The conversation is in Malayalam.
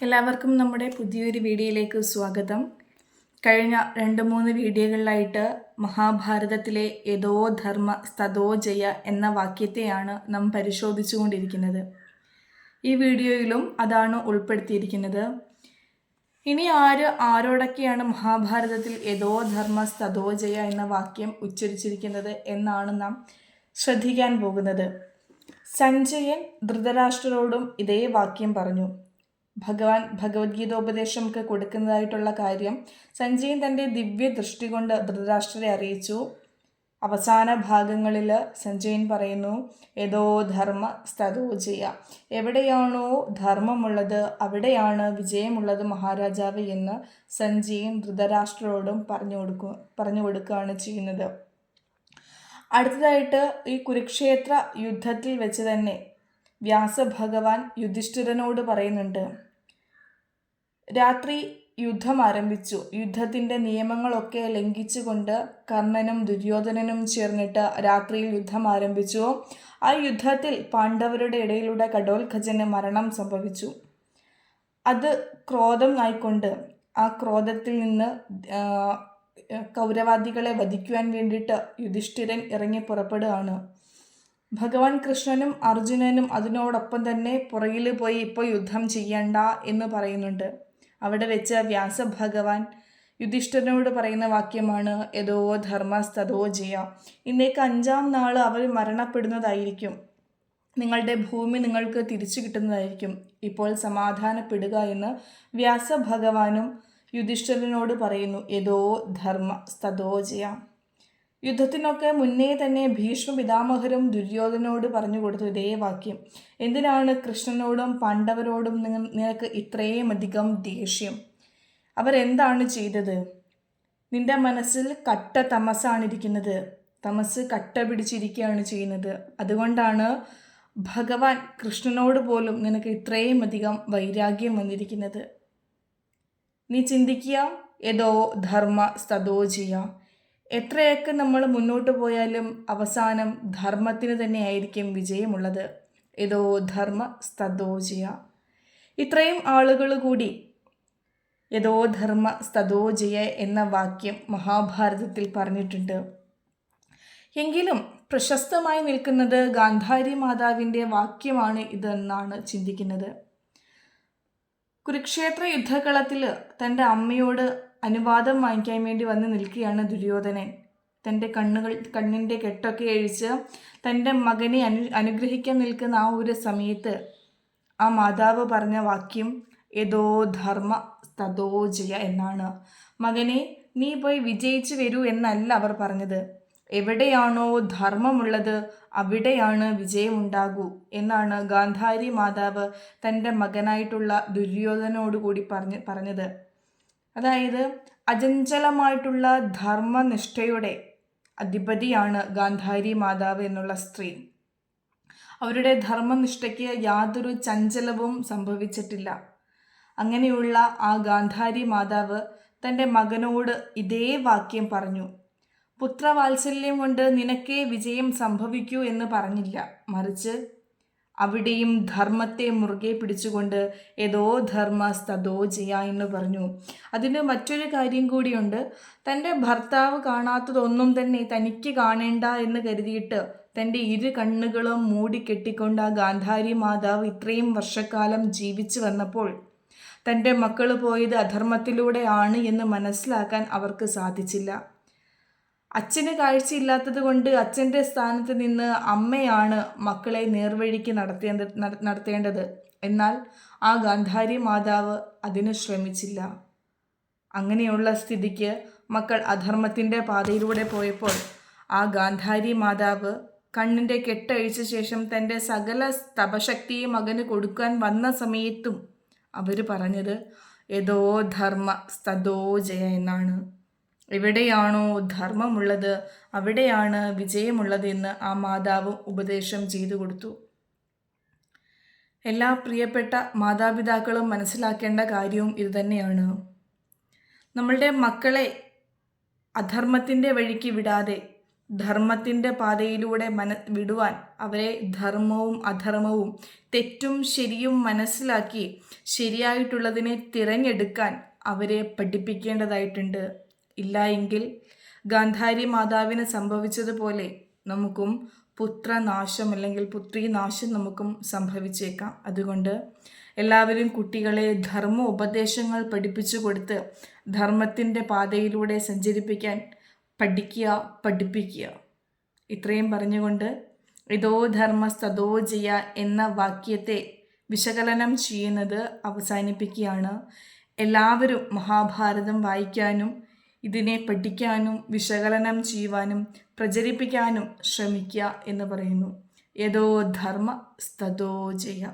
എല്ലാവർക്കും നമ്മുടെ പുതിയൊരു വീഡിയോയിലേക്ക് സ്വാഗതം. കഴിഞ്ഞ രണ്ട് മൂന്ന് വീഡിയോകളിലായിട്ട് മഹാഭാരതത്തിലെ യഥോ ധർമ്മ സ്ഥതോ ജയ എന്ന വാക്യത്തെയാണ് നാം പരിശോധിച്ചുകൊണ്ടിരിക്കുന്നത്. ഈ വീഡിയോയിലും അതാണ് ഉൾപ്പെടുത്തിയിരിക്കുന്നത്. ഇനി ആര് ആരോടൊക്കെയാണ് മഹാഭാരതത്തിൽ യഥോ ധർമ്മ സ്ഥതോ ജയ എന്ന വാക്യം ഉച്ചരിച്ചിരിക്കുന്നത് എന്നാണ് നാം ശ്രദ്ധിക്കാൻ പോകുന്നത്. സഞ്ജയൻ ധൃതരാഷ്ട്രരോടും ഇതേ വാക്യം പറഞ്ഞു. ഭഗവാൻ ഭഗവത്ഗീതോപദേശം ഒക്കെ കൊടുക്കുന്നതായിട്ടുള്ള കാര്യം സഞ്ജയൻ തന്റെ ദിവ്യ ദൃഷ്ടി കൊണ്ട് ധൃതരാഷ്ട്രരെ അറിയിച്ചു. അവസാന ഭാഗങ്ങളിൽ സഞ്ജയൻ പറയുന്നു ഏതോ ധർമ്മ സ്ഥതോ ജയ. എവിടെയാണോ ധർമ്മമുള്ളത് അവിടെയാണ് വിജയമുള്ളത് മഹാരാജാവ് എന്ന് സഞ്ജയൻ ധൃതരാഷ്ട്രരോടും പറഞ്ഞു കൊടുക്കു പറഞ്ഞു കൊടുക്കുകയാണ് ചെയ്യുന്നത്. അടുത്തതായിട്ട് ഈ കുരുക്ഷേത്ര യുദ്ധത്തിൽ വെച്ച് തന്നെ വ്യാസഭഗവാൻ യുധിഷ്ഠിരനോട് പറയുന്നുണ്ട്. രാത്രി യുദ്ധം ആരംഭിച്ചു. യുദ്ധത്തിന്റെ നിയമങ്ങളൊക്കെ ലംഘിച്ചുകൊണ്ട് കർണനും ദുര്യോധനനും ചേർന്നിട്ട് രാത്രിയിൽ യുദ്ധം ആരംഭിച്ചു. ആ യുദ്ധത്തിൽ പാണ്ഡവരുടെ ഇടയിലൂടെ കടോൽഖജന് മരണം സംഭവിച്ചു. അത് ക്രോധം ആയിക്കൊണ്ട് ആ ക്രോധത്തിൽ നിന്ന് കൗരവാദികളെ വധിക്കുവാൻ വേണ്ടിയിട്ട് യുധിഷ്ഠിരൻ ഇറങ്ങി പുറപ്പെടുകയാണ്. ഭഗവാൻ കൃഷ്ണനും അർജുനനും അതിനോടൊപ്പം തന്നെ പുറകിൽ പോയി ഇപ്പോൾ യുദ്ധം ചെയ്യണ്ട എന്ന് പറയുന്നുണ്ട്. അവിടെ വെച്ച് വ്യാസഭഗവാൻ യുധിഷ്ഠിരനോട് പറയുന്ന വാക്യമാണ് യഥോ ധർമ്മ സ്തതോ ജയ. ഇന്നേക്ക് അഞ്ചാം നാൾ അവർ മരണപ്പെടുന്നതായിരിക്കും. നിങ്ങളുടെ ഭൂമി നിങ്ങൾക്ക് തിരിച്ചു കിട്ടുന്നതായിരിക്കും. ഇപ്പോൾ സമാധാനപ്പെടുക എന്ന് വ്യാസഭഗവാനും യുധിഷ്ഠിരനോട് പറയുന്നു യഥോ ധർമ്മ സ്തതോ ജയ. യുദ്ധത്തിനൊക്കെ മുന്നേ തന്നെ ഭീഷ്മ പിതാമഹരും ദുര്യോധനോട് പറഞ്ഞു കൊടുത്തു ഇതേ വാക്യം. എന്തിനാണ് കൃഷ്ണനോടും പാണ്ഡവരോടും നിനക്ക് ഇത്രയും അധികം ദേഷ്യം? അവരെന്താണ് ചെയ്തത്? നിന്റെ മനസ്സിൽ കട്ട തമസാണിരിക്കുന്നത്. തമസ് കട്ട പിടിച്ചിരിക്കുകയാണ് ചെയ്യുന്നത്. അതുകൊണ്ടാണ് ഭഗവാൻ കൃഷ്ണനോട് പോലും നിനക്ക് ഇത്രയും അധികം വൈരാഗ്യം വന്നിരിക്കുന്നത്. നീ ചിന്തിക്കുക. ഏതോ ധർമ്മ സ്തതോ ചെയ്യാം. എത്രയൊക്കെ നമ്മൾ മുന്നോട്ട് പോയാലും അവസാനം ധർമ്മത്തിന് തന്നെയായിരിക്കും വിജയമുള്ളത്. ഏതോ ധർമ്മ സ്തദോജയ. ഇത്രയും ആളുകൾ കൂടി യഥോ ധർമ്മ സ്തദോജയ എന്ന വാക്യം മഹാഭാരതത്തിൽ പറഞ്ഞിട്ടുണ്ട്. എങ്കിലും പ്രശസ്തമായി നിൽക്കുന്നത് ഗാന്ധാരി മാതാവിന്റെ വാക്യമാണ് ഇതെന്നാണ് ചിന്തിക്കുന്നത്. കുരുക്ഷേത്ര യുദ്ധകളത്തിൽ തന്റെ അമ്മയോട് അനുവാദം വാങ്ങിക്കാൻ വേണ്ടി വന്ന് നിൽക്കുകയാണ് ദുര്യോധനൻ. തന്റെ കണ്ണുകൾ കണ്ണിന്റെ കെട്ടൊക്കെ അഴിച്ച് തന്റെ മകനെ അനു അനുഗ്രഹിക്കാൻ നിൽക്കുന്ന ആ ഒരു സമയത്ത് ആ മാതാവ് പറഞ്ഞ വാക്യം ഏതോ ധർമ്മ തതോ ജയ എന്നാണ്. മകനെ നീ പോയി വിജയിച്ചു വരൂ എന്നല്ല അവർ പറഞ്ഞത്. എവിടെയാണോ ധർമ്മമുള്ളത് അവിടെയാണ് വിജയമുണ്ടാകൂ എന്നാണ് ഗാന്ധാരി മാതാവ് തന്റെ മകനായിട്ടുള്ള ദുര്യോധനോടുകൂടി പറഞ്ഞ് പറഞ്ഞത്. അതായത് അചഞ്ചലമായിട്ടുള്ള ധർമ്മനിഷ്ഠയുടെ അധിപതിയാണ് ഗാന്ധാരി മാതാവ് എന്നുള്ള സ്ത്രീ. അവരുടെ ധർമ്മനിഷ്ഠയ്ക്ക് യാതൊരു ചഞ്ചലവും സംഭവിച്ചിട്ടില്ല. അങ്ങനെയുള്ള ആ ഗാന്ധാരി മാതാവ് തന്റെ മകനോട് ഇതേ വാക്യം പറഞ്ഞു. പുത്രവാത്സല്യം കൊണ്ട് നിനക്കേ വിജയം സംഭവിക്കൂ എന്ന് പറഞ്ഞില്ല. മറിച്ച് അവിടെയും ധർമ്മത്തെ മുറുകെ പിടിച്ചുകൊണ്ട് ഏതോ ധർമ്മ സ്തതോ ജയ എന്ന് പറഞ്ഞു. അതിന് മറ്റൊരു കാര്യം കൂടിയുണ്ട്. തന്റെ ഭർത്താവ് കാണാത്തതൊന്നും തന്നെ തനിക്ക് കാണേണ്ട എന്ന് കരുതിയിട്ട് തന്റെ ഇരു കണ്ണുകളും മൂടിക്കെട്ടിക്കൊണ്ട് ആ ഗാന്ധാരി മാതാവ് ഇത്രയും വർഷക്കാലം ജീവിച്ചു വന്നപ്പോൾ തന്റെ മക്കൾ പോയത് അധർമ്മത്തിലൂടെയാണ് എന്ന് മനസ്സിലാക്കാൻ അവർക്ക് സാധിച്ചില്ല. അച്ഛന് കാഴ്ചയില്ലാത്തത് കൊണ്ട് അച്ഛന്റെ സ്ഥാനത്ത് നിന്ന് അമ്മയാണ് മക്കളെ നേർവഴിക്ക് നടത്തേണ്ട നട- നടത്തേണ്ടത്. എന്നാൽ ആ ഗാന്ധാരി മാതാവ് അതിന് ശ്രമിച്ചില്ല. അങ്ങനെയുള്ള സ്ഥിതിക്ക് മക്കൾ അധർമ്മത്തിന്റെ പാതയിലൂടെ പോയപ്പോൾ ആ ഗാന്ധാരി മാതാവ് കണ്ണിന്റെ കെട്ടഴിച്ച ശേഷം തന്റെ സകല തപശക്തിയും മകന് കൊടുക്കാൻ വന്ന സമയത്തും അവർ പറഞ്ഞത് യഥോ ധർമ്മ സ്തതോ ജയ എന്നാണ്. എവിടെയാണോ ധർമ്മമുള്ളത് അവിടെയാണ് വിജയമുള്ളതെന്ന് ആ മാതാവ് ഉപദേശം ചെയ്തു കൊടുത്തു. എല്ലാ പ്രിയപ്പെട്ട മാതാപിതാക്കളും മനസ്സിലാക്കേണ്ട കാര്യവും ഇതുതന്നെയാണ് നമ്മളുടെ മക്കളെ അധർമ്മത്തിന്റെ വഴിക്ക് വിടാതെ ധർമ്മത്തിന്റെ പാതയിലൂടെ മന വിടുവാൻ അവരെ ധർമ്മവും അധർമ്മവും തെറ്റും ശരിയും മനസ്സിലാക്കി ശരിയായിട്ടുള്ളതിനെ തിരഞ്ഞെടുക്കാൻ അവരെ പഠിപ്പിക്കേണ്ടതായിട്ടുണ്ട്. ഇല്ല എങ്കിൽ ഗാന്ധാരി മാതാവിന് സംഭവിച്ചതുപോലെ നമുക്കും പുത്രനാശം അല്ലെങ്കിൽ പുത്രീനാശം നമുക്കും സംഭവിച്ചേക്കാം. അതുകൊണ്ട് എല്ലാവരും കുട്ടികളെ ധർമ്മ ഉപദേശങ്ങൾ പഠിപ്പിച്ചു കൊടുത്ത് ധർമ്മത്തിന്റെ പാതയിലൂടെ സഞ്ചരിപ്പിക്കാൻ പഠിക്കുക പഠിപ്പിക്കുക. ഇത്രയും പറഞ്ഞുകൊണ്ട് ഇതോ ധർമ്മ സതോ ജയ എന്ന വാക്യത്തെ വിശകലനം ചെയ്യുന്നത് അവസാനിപ്പിക്കുകയാണ്. എല്ലാവരും മഹാഭാരതം വായിക്കാനും ഇതിനെ പഠിക്കാനും വിശകലനം ചെയ്യുവാനും പ്രചരിപ്പിക്കാനും ശ്രമിക്കുക എന്ന് പറയുന്നു. യഥോ ധർമ്മ സ്തതോ ജയ.